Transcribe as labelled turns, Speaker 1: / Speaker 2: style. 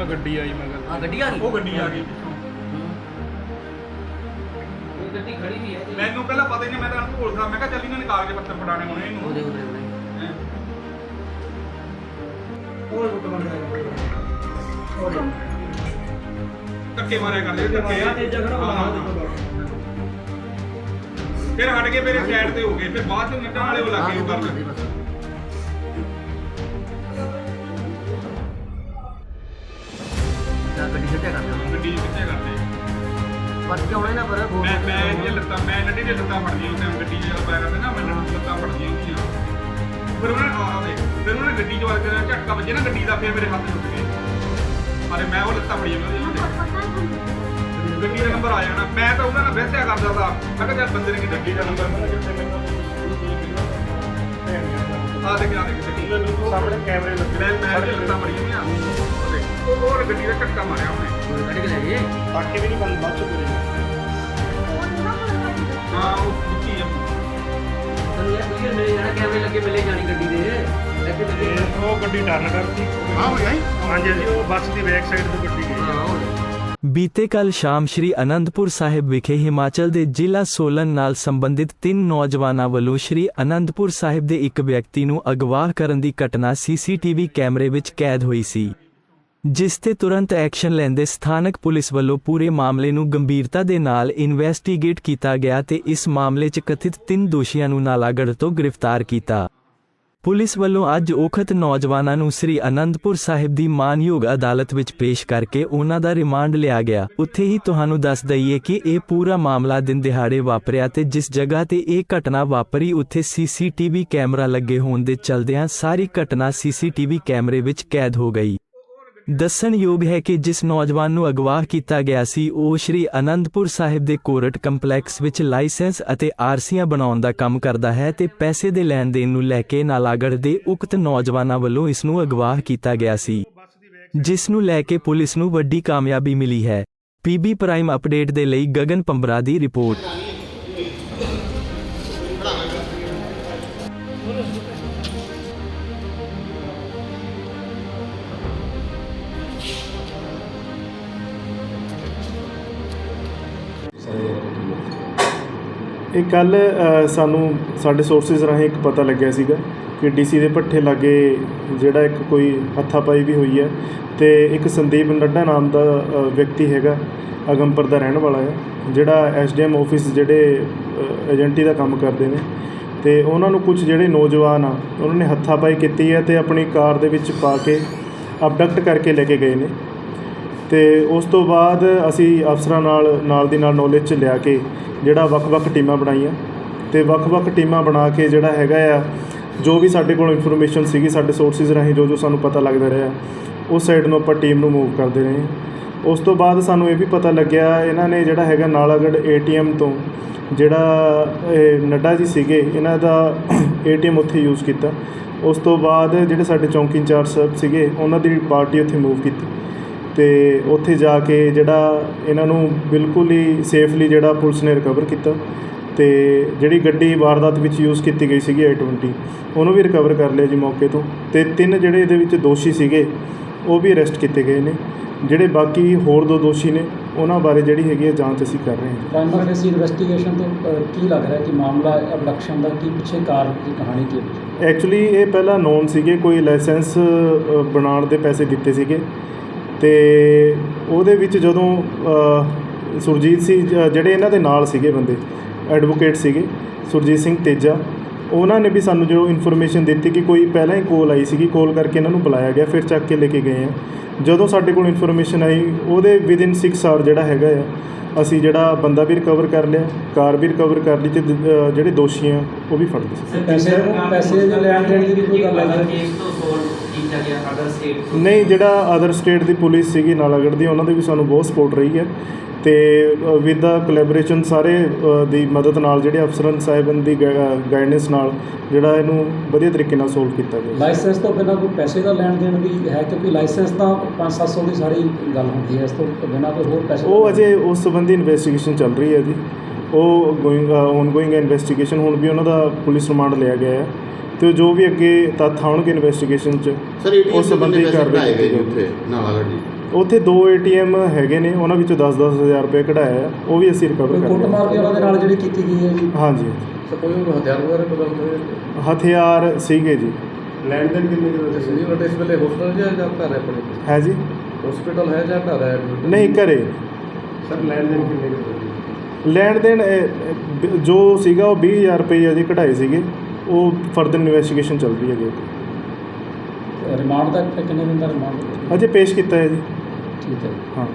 Speaker 1: ਆ ਗੱਡੀ ਆਈ ਮਗਰ
Speaker 2: ਆ ਗੱਡੀ ਆ ਗਈ?
Speaker 3: ਉਹ ਗੱਡੀ ਆ ਗਈ।
Speaker 2: ਗੱਡੀ ਖੜੀ ਵੀ ਹੈ।
Speaker 3: ਮੈਨੂੰ ਪਹਿਲਾਂ ਪਤਾ ਹੀ ਨਹੀਂ ਮੈਂ ਤਾਂ ਭੁੱਲ ਗਿਆ ਮੈਂ ਕਿਹਾ ਚੱਲ ਇਹਨਾਂ ਨੇ ਕਾਗਜ਼ ਪੱਤਰ ਫੜਾਣੇ ਹੋਣੇ ਇਹਨੂੰ।
Speaker 2: ਉਹਦੇ ਉਹਦੇ ਉਹਦੇ।
Speaker 3: ਹੈਂ।
Speaker 4: ਉਹ ਗੁੱਟ
Speaker 3: ਧੱਕੇ ਮਾਰਿਆ ਕਰਦੇ ਧੱਕੇ।
Speaker 4: ਆ ਤੇ ਜਗੜਾ
Speaker 3: ਹਾਂ, ਹਾਂ,
Speaker 4: ਬਣਾ
Speaker 3: ਹਾਂ। ਫਿਰ ਹਟ ਕੇ ਮੇਰੇ ਸਾਈਡ ਤੇ ਹੋ ਗਏ। ਫਿਰ ਬਾਅਦ ਚ ਨਿੱਟਾਂ ਵਾਲੇ ਉਹ ਲੱਗੇ ਕਰਨ
Speaker 2: ਪਰ ਕਿਉਂ ਨਾ ਪਰ
Speaker 3: ਮੈਂ ਮੈਂ ਇਹ ਲੱਤਾਂ ਮੈਂ ਨੱਡੀ ਦੇ ਲੱਤਾਂ ਫੜਦੀਆਂ ਉਹਨੇ ਗੱਡੀ ਜਿਹੜਾ ਪਾਇਆ ਕਰਦੇ ਨਾ ਮੈਂ ਨੱਡੀ ਲੱਤਾਂ ਫੜਦੀਆਂ ਹੁੰਦੀਆਂ ਫਿਰ ਉਹਨੇ ਆ ਦੇ ਫਿਰ ਉਹਨੇ ਗੱਡੀ ਚ ਵਾਰ ਕੇ ਝਟਕਾ ਵੱਜੇ ਨਾ ਗੱਡੀ ਦਾ ਫਿਰ ਮੇਰੇ ਹੱਥ ਟੁੱਟ ਗਏ। ਅਰੇ ਮੈਂ ਉਹ ਲੱਤਾਂ ਫੜੀਆਂ ਉਹਦੀਆਂ ਉਹਦੇ ਗੱਡੀ ਦਾ ਨੰਬਰ ਆ ਜਾਣਾ। ਮੈਂ ਤਾਂ ਉਹਨਾਂ ਨਾਲ ਬਹਿਸਿਆ ਕਰਦਾ ਸੀ ਮੈਂ ਕਿਹਾ ਚੱਲ ਬੰਦੇ ਨੇ ਕਿ ਗੱਡੀ ਦਾ ਨੰਬਰ ਮੈਂ ਕਿੱਥੇ ਮੈਨੂੰ ਆ ਦੇਖ ਆ ਦੇਖ
Speaker 1: ਸਾਹਮਣੇ ਕੈਮਰੇ ਲੱਗੇ।
Speaker 3: ਮੈਂ ਮੈਂ ਲੱਤਾਂ ਫੜੀਆਂ ਹੋਈਆਂ। ਉਹਦੇ। ਉਹ ਉਹ ਗੱਡੀ ਦਾ ਝਟਕਾ ਮਾਰਿਆ ਉਹਨੇ।
Speaker 2: ਗੱਡੀ ਲੈ ਗਏ?
Speaker 1: ਬਾਕੀ ਵੀ ਨਹੀਂ ਬੰਦ ਬਾਅਦ ਚ ਕਰੇ
Speaker 3: ਹਾਂ ਉਹ ਦੁੱਖੀ ਆ।
Speaker 2: ਤੈਨੂੰ ਇਹ ਕਲੀਅਰ ਮਿਲੇ ਜਾਣਾ ਕੈਮਰੇ ਲੱਗੇ ਮਿਲੇ ਜਾਣੀ ਗੱਡੀ ਦੇ। ਲੱਗੇ ਲੱਗੇ
Speaker 1: ਤੇ ਉਹ ਗੱਡੀ ਟਰਨ ਕਰਤੀ।
Speaker 3: ਹਾਂ ਹੋਇਆ ਹੀ
Speaker 1: ਹਾਂਜੀ ਹਾਂਜੀ ਉਹ ਬੱਸ ਦੀ ਬੈਕ ਸਾਈਡ ਤੋਂ ਗੱਡੀ ਗਈ।
Speaker 2: ਹਾਂ ਉਹ
Speaker 5: ਬੀਤੇ ਕੱਲ ਸ਼ਾਮ ਸ਼੍ਰੀ ਅਨੰਦਪੁਰ ਸਾਹਿਬ ਵਿਖੇ ਹਿਮਾਚਲ ਦੇ ਜ਼ਿਲ੍ਹਾ ਸੋਲਨ ਨਾਲ ਸੰਬੰਧਿਤ ਤਿੰਨ ਨੌਜਵਾਨਾਂ ਵੱਲੋਂ ਸ਼੍ਰੀ ਅਨੰਦਪੁਰ ਸਾਹਿਬ ਦੇ ਇੱਕ ਵਿਅਕਤੀ ਨੂੰ ਅਗਵਾ ਕਰਨ ਦੀ ਘਟਨਾ ਸੀਸੀਟੀਵੀ ਕੈਮਰੇ ਵਿੱਚ ਕੈਦ ਹੋਈ ਸੀ। ਜਿਸ ਤੇ ਤੁਰੰਤ ਐਕਸ਼ਨ ਲੈਂਦੇ ਸਥਾਨਕ ਪੁਲਿਸ ਵੱਲੋਂ ਪੂਰੇ ਮਾਮਲੇ ਨੂੰ ਗੰਭੀਰਤਾ ਦੇ ਨਾਲ ਇਨਵੈਸਟੀਗੇਟ ਕੀਤਾ ਗਿਆ ਤੇ ਇਸ ਮਾਮਲੇ 'ਚ ਕਥਿਤ ਤਿੰਨ ਦੋਸ਼ੀਆਂ ਨੂੰ ਨਾਲਾਗੜ੍ਹ ਤੋਂ ਗ੍ਰਿਫਤਾਰ ਕੀਤਾ। ਪੁਲਿਸ ਵੱਲੋਂ ਅੱਜ ਔਖਤ ਨੌਜਵਾਨਾਂ ਨੂੰ ਸ੍ਰੀ ਅਨੰਦਪੁਰ ਸਾਹਿਬ ਦੀ ਮਾਨਯੋਗ ਅਦਾਲਤ ਵਿੱਚ ਪੇਸ਼ ਕਰਕੇ ਉਹਨਾਂ ਦਾ ਰਿਮਾਂਡ ਲਿਆ ਗਿਆ। ਉੱਥੇ ਹੀ ਤੁਹਾਨੂੰ ਦੱਸ ਦਈਏ ਕਿ ਇਹ ਪੂਰਾ ਮਾਮਲਾ ਦਿਨ ਦਿਹਾੜੇ ਵਾਪਰਿਆ ਤੇ ਜਿਸ ਜਗ੍ਹਾ ਤੇ ਇਹ ਘਟਨਾ ਵਾਪਰੀ ਉੱਥੇ ਸੀਸੀਟੀਵੀ ਕੈਮਰਾ ਲੱਗੇ ਹੋਣ ਦੇ ਚਲਦਿਆਂ ਸਾਰੀ ਘਟਨਾ ਸੀਸੀਟੀਵੀ ਕੈਮਰੇ ਵਿੱਚ ਕੈਦ ਹੋ ਗਈ। ਦੱਸਣਯੋਗ ਹੈ ਕਿ ਜਿਸ ਨੌਜਵਾਨ ਨੂੰ ਅਗਵਾ ਕੀਤਾ ਗਿਆ ਸੀ, ਉਹ ਸ਼੍ਰੀ ਅਨੰਦਪੁਰ ਸਾਹਿਬ ਦੇ ਕੋਰਟ ਕੰਪਲੈਕਸ ਵਿੱਚ ਲਾਇਸੈਂਸ ਅਤੇ ਆਰਸੀਆਂ ਬਣਾਉਣ ਦਾ ਕੰਮ ਕਰਦਾ ਹੈ ਤੇ ਪੈਸੇ ਦੇ ਲੈਣ ਦੇਣ ਨੂੰ ਲੈ ਕੇ ਨਾਲਾਗੜ੍ਹ ਦੇ ਉਕਤ ਨੌਜਵਾਨਾਂ ਵੱਲੋਂ ਇਸ ਨੂੰ ਅਗਵਾ ਕੀਤਾ ਗਿਆ ਸੀ, ਜਿਸ ਨੂੰ ਲੈ ਕੇ ਪੁਲਿਸ ਨੂੰ ਵੱਡੀ ਕਾਮਯਾਬੀ ਮਿਲੀ ਹੈ। ਪੀਬੀ ਪ੍ਰਾਈਮ ਅਪਡੇਟ ਦੇ ਲਈ ਗਗਨ ਪੰਬਰਾ ਦੀ ਰਿਪੋਰਟ।
Speaker 6: ਇਹ ਕੱਲ ਸਾਨੂੰ ਸਾਡੇ ਸੋਰਸਿਸ ਰਾਹੀਂ ਇੱਕ ਪਤਾ ਲੱਗਿਆ ਸੀਗਾ ਕਿ ਡੀਸੀ ਦੇ ਭੱਠੇ ਲਾਗੇ ਜਿਹੜਾ ਇੱਕ ਕੋਈ ਹੱਥਾਪਾਈ ਵੀ ਹੋਈ ਹੈ ਤੇ ਇੱਕ ਸੰਦੀਪ ਨੱਡਾ ਨਾਮ ਦਾ ਵਿਅਕਤੀ ਹੈਗਾ ਅਗੰਪਰ ਦਾ ਰਹਿਣ ਵਾਲਾ ਹੈ, ਜਿਹੜਾ ਐਸਡੀਐਮ ਆਫਿਸ ਜਿਹੜੇ ਏਜੰਟੀ ਦਾ ਕੰਮ ਕਰਦੇ ਨੇ ਤੇ ਉਹਨਾਂ ਨੂੰ ਕੁਝ ਜਿਹੜੇ ਨੌਜਵਾਨ ਆ, ਉਹਨਾਂ ਨੇ ਹੱਥਾਪਾਈ ਕੀਤੀ ਹੈ ਤੇ ਆਪਣੀ ਕਾਰ ਦੇ ਵਿੱਚ ਪਾ ਕੇ ਅਬਡਕਟ ਕਰਕੇ ਲੈ ਕੇ ਗਏ ਨੇ ਤੇ ਉਸ ਤੋਂ ਬਾਅਦ ਅਸੀਂ ਅਫਸਰਾਂ ਨਾਲ ਨਾਲ ਦੀ ਨਾਲ ਨੌਲੇਜ ਚ ਲਿਆ ਕੇ ਜਿਹੜਾ ਵੱਖ-ਵੱਖ ਟੀਮਾਂ ਬਣਾਈਆਂ ਤੇ ਵੱਖ-ਵੱਖ ਟੀਮਾਂ ਬਣਾ ਕੇ ਜਿਹੜਾ ਹੈਗਾ ਆ, ਜੋ ਵੀ ਸਾਡੇ ਕੋਲ ਇਨਫੋਰਮੇਸ਼ਨ ਸੀਗੀ, ਸਾਡੇ ਸੋਰਸਿਸ ਰਾਹੀਂ ਜੋ ਜੋ ਸਾਨੂੰ ਪਤਾ ਲੱਗਦਾ ਰਿਹਾ, ਉਸ ਸਾਈਡ ਨੂੰ ਆਪਾਂ ਟੀਮ ਨੂੰ ਮੂਵ ਕਰਦੇ ਰਹੇ। ਉਸ ਤੋਂ ਬਾਅਦ ਸਾਨੂੰ ਇਹ ਵੀ ਪਤਾ ਲੱਗਿਆ, ਇਹਨਾਂ ਨੇ ਜਿਹੜਾ ਹੈਗਾ ਨਾਲਾਗੜ੍ਹ ਏਟੀਐਮ ਤੋਂ ਜਿਹੜਾ, ਇਹ ਨੱਡਾ ਜੀ ਸੀਗੇ, ਇਹਨਾਂ ਦਾ ਏਟੀਐਮ ਉੱਥੇ ਯੂਜ਼ ਕੀਤਾ। ਉਸ ਤੋਂ ਬਾਅਦ ਜਿਹੜੇ ਸਾਡੇ ਚੌਂਕੀ ਇੰਚਾਰਜ ਸਾਹਿਬ ਸੀਗੇ, ਉਹਨਾਂ ਦੀ ਪਾਰਟੀ ਉੱਥੇ ਮੂਵ ਕੀਤੀ। ਤੇ ਉੱਥੇ ਜਾ ਕੇ ਜਿਹੜਾ ਇਹਨਾਂ ਨੂੰ ਬਿਲਕੁਲ ਹੀ ਸੇਫਲੀ ਜਿਹੜਾ ਪੁਲਿਸ ਨੇ ਰਿਕਵਰ ਕੀਤਾ ਤੇ ਜਿਹੜੀ ਗੱਡੀ ਵਾਰਦਾਤ ਵਿੱਚ ਯੂਜ਼ ਕੀਤੀ ਗਈ ਸੀਗੀ i20 ਉਹਨੂੰ ਵੀ ਰਿਕਵਰ ਕਰ ਲਿਆ ਜੀ ਮੌਕੇ ਤੋਂ ਤੇ ਤਿੰਨ ਜਿਹੜੇ ਇਹਦੇ ਵਿੱਚ ਦੋਸ਼ੀ ਸੀਗੇ ਉਹ ਵੀ ਅਰੈਸਟ ਕੀਤੇ ਗਏ ਨੇ। ਜਿਹੜੇ ਬਾਕੀ ਹੋਰ ਦੋ ਦੋਸ਼ੀ ਨੇ ਉਹਨਾਂ ਬਾਰੇ ਜਿਹੜੀ ਹੈਗੀ ਹੈ ਜਾਂਚ ਅਸੀਂ ਕਰ ਰਹੇ ਹਾਂ
Speaker 7: ਪ੍ਰਾਈਮਰੀ ਫੇਸੀ ਇਨਵੈਸਟੀਗੇਸ਼ਨ ਤੋਂ ਅ, ਕੀ ਲੱਗ ਰਿਹਾ ਕਿ ਮਾਮਲਾ ਅਬਡਕਸ਼ਨ ਦਾ ਕੀ ਪਿੱਛੇ ਕਾਰਨ ਕੀ ਕਹਾਣੀ ਕੀ ਹੈ?
Speaker 6: ਐਕਚੁਅਲੀ ਇਹ ਪਹਿਲਾਂ ਨੋਨ ਸੀਗੇ ਕੋਈ ਲਾਇਸੈਂਸ ਅ, ਬਣਾਉਣ ਦੇ ਪੈਸੇ ਦਿੱਤੇ ਸੀਗੇ। ਤੇ ਉਹਦੇ ਵਿੱਚ ਜਦੋਂ ਅ, ਸੁਰਜੀਤ ਸੀ ਜਿਹੜੇ ਇਹਨਾਂ ਦੇ ਨਾਲ ਸੀਗੇ ਬੰਦੇ ਐਡਵੋਕੇਟ ਸੀਗੇ ਸੁਰਜੀਤ ਸਿੰਘ ਤੇਜਾ ਉਹਨਾਂ ਨੇ ਵੀ ਸਾਨੂੰ ਜੋ ਇਨਫੋਰਮੇਸ਼ਨ ਦਿੱਤੀ ਕਿ ਕੋਈ ਪਹਿਲਾਂ ਹੀ ਕੋਲ ਆਈ ਸੀਗੀ ਕੋਲ ਕਰਕੇ ਇਹਨਾਂ ਨੂੰ ਬੁਲਾਇਆ ਗਿਆ ਫਿਰ ਚੱਕ ਕੇ ਲੈ ਕੇ ਗਏ ਆ। ਜਦੋਂ ਸਾਡੇ ਕੋਲ ਇਨਫੋਰਮੇਸ਼ਨ ਆਈ ਉਹਦੇ ਵਿਦਿਨ 6 ਆਰ ਜਿਹੜਾ ਹੈਗਾ ਆ ਅਸੀਂ ਜਿਹੜਾ ਬੰਦਾ ਵੀ ਰਿਕਵਰ ਕਰ ਲਿਆ ਕਾਰ ਵੀ ਰਿਕਵਰ ਕਰ ਲਈ ਤੇ ਜਿਹੜੇ ਦੋਸ਼ੀ ਆ ਉਹ ਵੀ ਫੜ ਲਏ।
Speaker 7: ਪੈਸੇ ਪੈਸੇ ਦੇ ਲੈਣ ਦੇਣ ਦੀ ਕੋਈ ਗੱਲ ਹੈ
Speaker 2: ਕੇਸ ਤੋਂ ਸੋਲਵ ਕੀਤਾ ਗਿਆ ਅਦਰ ਸਟੇਟ
Speaker 6: ਨਹੀਂ ਜਿਹੜਾ ਅਦਰ ਸਟੇਟ ਦੀ ਪੁਲਿਸ ਸੀਗੀ ਨਾਲਾਗੜ੍ਹ ਦੀ ਉਹਨਾਂ ਦੀ ਵੀ ਸਾਨੂੰ ਬਹੁਤ ਸਪੋਰਟ ਰਹੀ ਹੈ। ਤੇ ਵਿਦ ਦਾ ਕੋਲੈਬੋਰੇਸ਼ਨ ਸਾਰੇ ਦੀ ਮਦਦ ਨਾਲ ਜਿਹੜੇ ਅਫਸਰਾਂ ਸਾਹਿਬਾਨ ਦੀ ਗਾਈਡੈਂਸ ਨਾਲ ਜਿਹੜਾ ਇਹਨੂੰ ਵਧੀਆ ਤਰੀਕੇ ਨਾਲ ਸੋਲਵ ਕੀਤਾ ਗਿਆ।
Speaker 7: ਲਾਇਸੈਂਸ ਤੋਂ ਬਿਨਾਂ ਕੋਈ ਪੈਸੇ ਦਾ ਲੈਣ ਦੇਣ ਵੀ ਹੈ ਕਿਉਂਕਿ ਲਾਇਸੈਂਸ ਤਾਂ 5-700 ਦੀ ਸਾਰੀ ਗੱਲ ਹੁੰਦੀ ਹੈ ਇਸ ਤੋਂ ਬਿਨਾਂ ਕੋਈ ਹੋਰ ਪੈਸੇ
Speaker 6: ਉਹ ਅਜੇ ਉਸ ਸੰਬੰਧੀ ਇਨਵੈਸਟੀਗੇਸ਼ਨ ਚੱਲ ਰਹੀ ਹੈ ਜੀ। ਉਹ ਗੋਇੰਗ ਔਨਗੋਇੰਗ ਇਨਵੈਸਟੀਗੇਸ਼ਨ ਹੁਣ ਵੀ ਉਹਨਾਂ ਦਾ ਪੁਲਿਸ ਰਿਮਾਂਡ ਲਿਆ ਗਿਆ ਹੈ। ਤੇ ਜੋ ਵੀ ਅੱਗੇ ਤੱਥ ਆਉਣਗੇ ਇਨਵੈਸਟੀਗੇਸ਼ਨ 'ਚ
Speaker 8: ਸਰ ਏਟੀਐਮ
Speaker 6: ਉਸ ਸੰਬੰਧੀ ਕਾਰਵਾਈ ਕੀਤੀ।
Speaker 8: ਉੱਥੇ ਨਾਲਾਗੜ੍ਹ ਜੀ।
Speaker 6: ਉੱਥੇ ਦੋ ਏਟੀਐਮ ਹੈਗੇ ਨੇ ਉਹਨਾਂ ਵਿੱਚੋਂ 10-10 ਹਜ਼ਾਰ ਰੁਪਏ ਕਢਾਇਆ ਆ ਉਹ ਵੀ ਅਸੀਂ ਰਿਕਵਰ
Speaker 7: ਕੋਈ
Speaker 6: ਕਰ
Speaker 7: ਕੁੱਟਮਾਰ
Speaker 6: ਲਿਆ
Speaker 7: ਵੀ ਉਹਨਾਂ ਦੇ ਨਾਲ ਜਿਹੜੀ ਕੀਤੀ ਗਈ ਹੈ ਜੀ?
Speaker 6: ਹਾਂਜੀ
Speaker 4: ਸਰ ਕੋਈ ਹੋਰ ਹਥਿਆਰ ਵਗੈਰਾ ਬਦਲ ਹੋਏ
Speaker 6: ਹਥਿਆਰ ਸੀਗੇ ਜੀ।
Speaker 4: ਲੈਣ ਦੇਣ ਕਿੰਨੇ ਕਿਲੋ ਸੀ ਜੀ ਇਸ ਵੇਲੇ ਹੋਸਟਲ ਜਾਂ ਜਾਂ ਘਰ ਹੈ ਆਪਣੇ
Speaker 6: ਹੈ ਜੀ।
Speaker 4: ਹਸਪੀਟਲ ਹੈ ਜਾਂ ਘਰ ਹੈ?
Speaker 6: ਨਹੀਂ ਘਰੇ।
Speaker 4: ਸਰ ਲੈਣ ਦੇਣ ਕਿੰਨੇ
Speaker 6: ਲੈਣ ਦੇਣ ਇਹ, ਜੋ ਸੀਗਾ ਉਹ 20000 ਰੁਪਏ ਜੀ ਕਢਾਏ ਸੀਗੇ। ਉਹ ਫਰਦਰ ਇਨਵੈਸਟੀਗੇਸ਼ਨ ਚੱਲ ਰਹੀ ਹੈ ਜੀ
Speaker 7: ਰਿਮਾਂਡ ਦਾ ਕਿੰਨੇ ਦਿਨ ਦਾ ਰਿਮਾਂਡ
Speaker 6: ਅਜੇ ਪੇਸ਼ ਕੀਤਾ ਹੈ ਜੀ।
Speaker 7: ਠੀਕ ਹੈ।
Speaker 6: ਹਾਂ।